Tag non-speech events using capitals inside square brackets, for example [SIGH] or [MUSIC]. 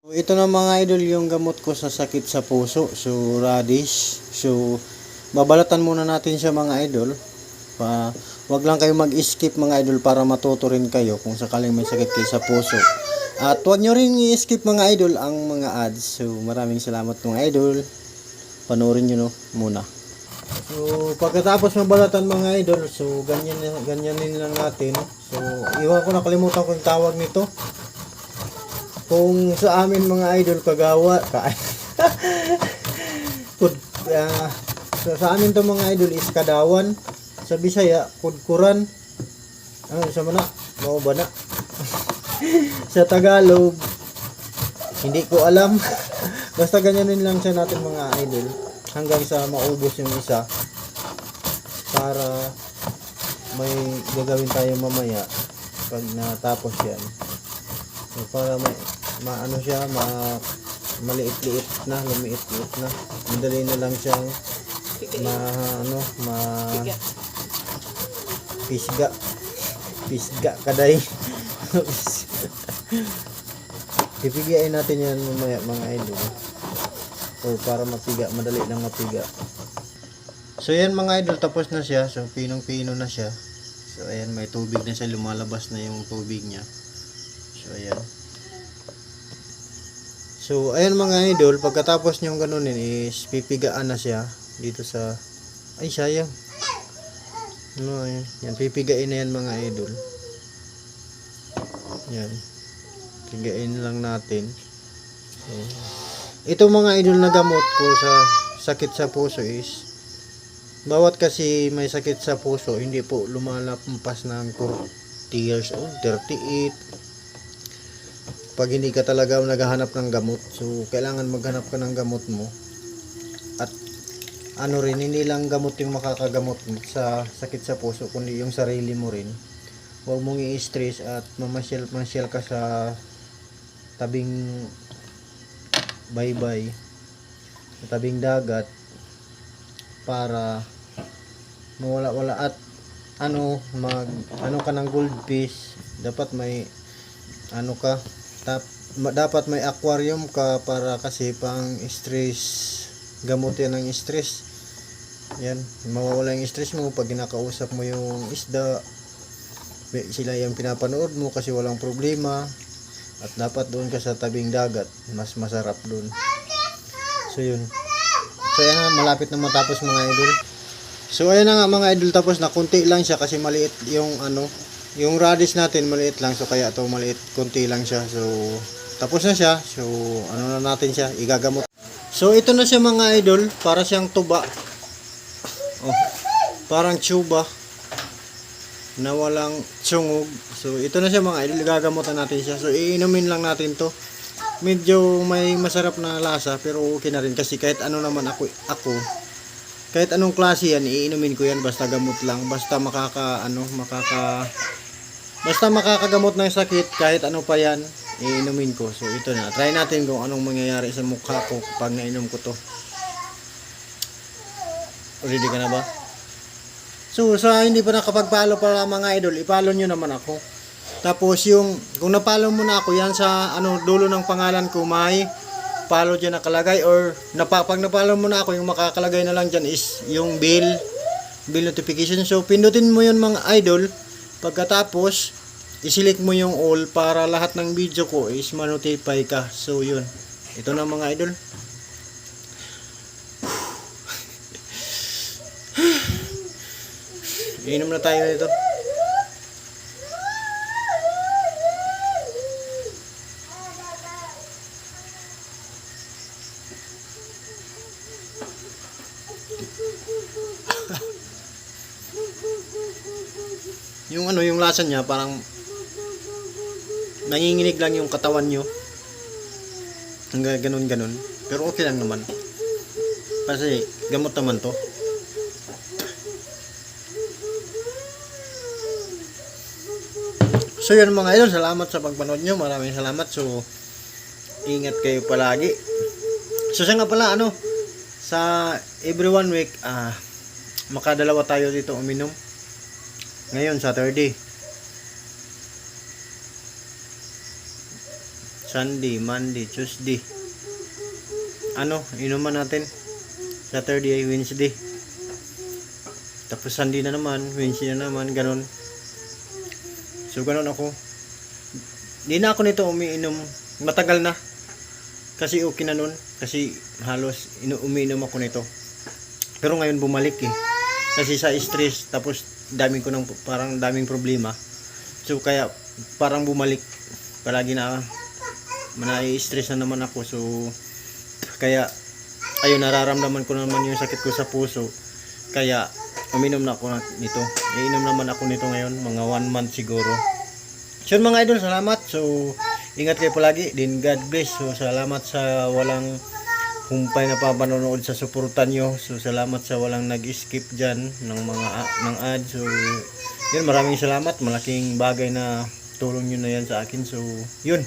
Ito na mga idol yung gamot ko sa sakit sa puso. So, radish. So, babalatan muna natin siya mga idol. Pa, wag lang kayo mag-skip mga idol para matuto rin kayo kung sakaling may sakit kayo sa puso. At wag nyo rin i-skip mga idol ang mga ads. So, maraming salamat mga idol. Panoorin nyo no, muna. So, pagkatapos mabalatan mga idol, so ganyan ganyanin lang natin. So, iwan ko nakalimutan ko yung tawag nito. Kung sa amin mga idol kagawa, ka [LAUGHS] Kud, ah, so, sa amin to mga idol is kadawan. Sa Bisaya, kudkuran. Ano sa mana? Mao ba na? [LAUGHS] sa Tagalog, hindi ko alam. [LAUGHS] Basta ganyanin lang siya natin mga idol hanggang sa maubos yung isa para may gagawin tayo mamaya pag natapos yan. So, para may maano siya, ma maliit-liit na, lumiit-liit na. Madali na lang siyang ma ano, ma pisga. Pisga kaday. [LAUGHS] Pipigain natin yan mamaya mga idol. O para mapiga, madali lang mapiga. So yan mga idol, tapos na siya. So pinong-pino na siya. So ayan, may tubig na siya, lumalabas na yung tubig niya. So ayan. So ayan mga idol, pagkatapos niyong ganunin is pipigaan na siya dito sa ay sayang. Ano yan, yan pipigain na yan mga idol. Yan. Pigain lang natin. So, ito mga idol na gamot ko sa sakit sa puso is bawat kasi may sakit sa puso hindi po lumalapampas ng 40 years old 38 pag hindi ka talaga naghahanap ng gamot so kailangan maghanap ka ng gamot mo. At ano rin hindi lang gamot yung makakagamot mo sa sakit sa puso kundi yung sarili mo rin. Huwag mong i-stress at mamasyal-masyal ka sa tabing baybay sa tabing dagat para mawala-wala. At ano mag ano ka ng goldfish dapat may ano ka tap, dapat may aquarium ka para kasi pang stress gamot yan ng stress. Yan mawawala yung stress mo pag kinakausap mo yung isda. Sila yung pinapanood mo kasi walang problema. At dapat doon ka sa tabing dagat mas masarap doon. So yun. So yan nga malapit na matapos mga idol. So ayan na nga mga idol tapos na kunti lang siya kasi maliit yung ano yung radish natin maliit lang so kaya to maliit kunti lang siya so tapos na siya so ano na natin siya igagamot so ito na siya mga idol para siyang tuba oh, parang tuba na walang tsungog. So, ito na siya mga idol. Gagamutan natin siya. So, iinumin lang natin to. Medyo may masarap na lasa, pero okay na rin. Kasi kahit ano naman ako, ako kahit anong klase yan, iinumin ko yan. Basta gamot lang. Basta makaka, ano, makaka, basta makakagamot ng sakit, kahit ano pa yan, iinumin ko. So, ito na. Try natin kung anong mangyayari sa mukha ko pag nainom ko to. Ready ka na ba? So, sa hindi pa nakapag-follow para mga idol, i-follow nyo naman ako. Tapos yung, kung na-follow mo na ako, yan sa ano, dulo ng pangalan ko, may follow dyan nakalagay or napa, pag na-follow mo na ako, yung makakalagay na lang dyan is yung bill, bill notification. So, pindutin mo yun mga idol. Pagkatapos, isilik mo yung all para lahat ng video ko is ma-notify ka. So, yun. Ito na mga idol. [SIGHS] Inom na tayo nito. Yung ano, yung lasa niya parang nanginginig lang yung katawan nyo. Ganun ganun. Pero okay lang naman. Kasi gamot naman to. So yun mga idol, salamat sa pagpanood nyo. Maraming salamat. So, ingat kayo palagi. So siya nga pala, ano, sa every one week, ah, makadalawa tayo dito uminom. Ngayon, Saturday. Sunday, Monday, Tuesday. Ano, inuman natin. Saturday, Wednesday. Tapos Sunday na naman, Wednesday na naman, ganun. So, ganun ako. Di na ako nito umiinom. Matagal na. Kasi okay na nun. Kasi halos inu umiinom ako nito. Pero ngayon bumalik eh. Kasi sa stress, tapos daming ko ng parang daming problema. So kaya parang bumalik. Palagi na manai-stress na naman ako. So kaya ayun nararamdaman ko naman yung sakit ko sa puso. Kaya uminom na ako nito. Iinom naman ako nito ngayon, mga one month siguro. So mga idol, salamat. So ingat kayo palagi. Din God bless. So salamat sa walang humpay na papanonood sa suporta nyo. So salamat sa walang nag-skip dyan ng mga ng ad. So yun, maraming salamat. Malaking bagay na tulong nyo na yan sa akin. So yun,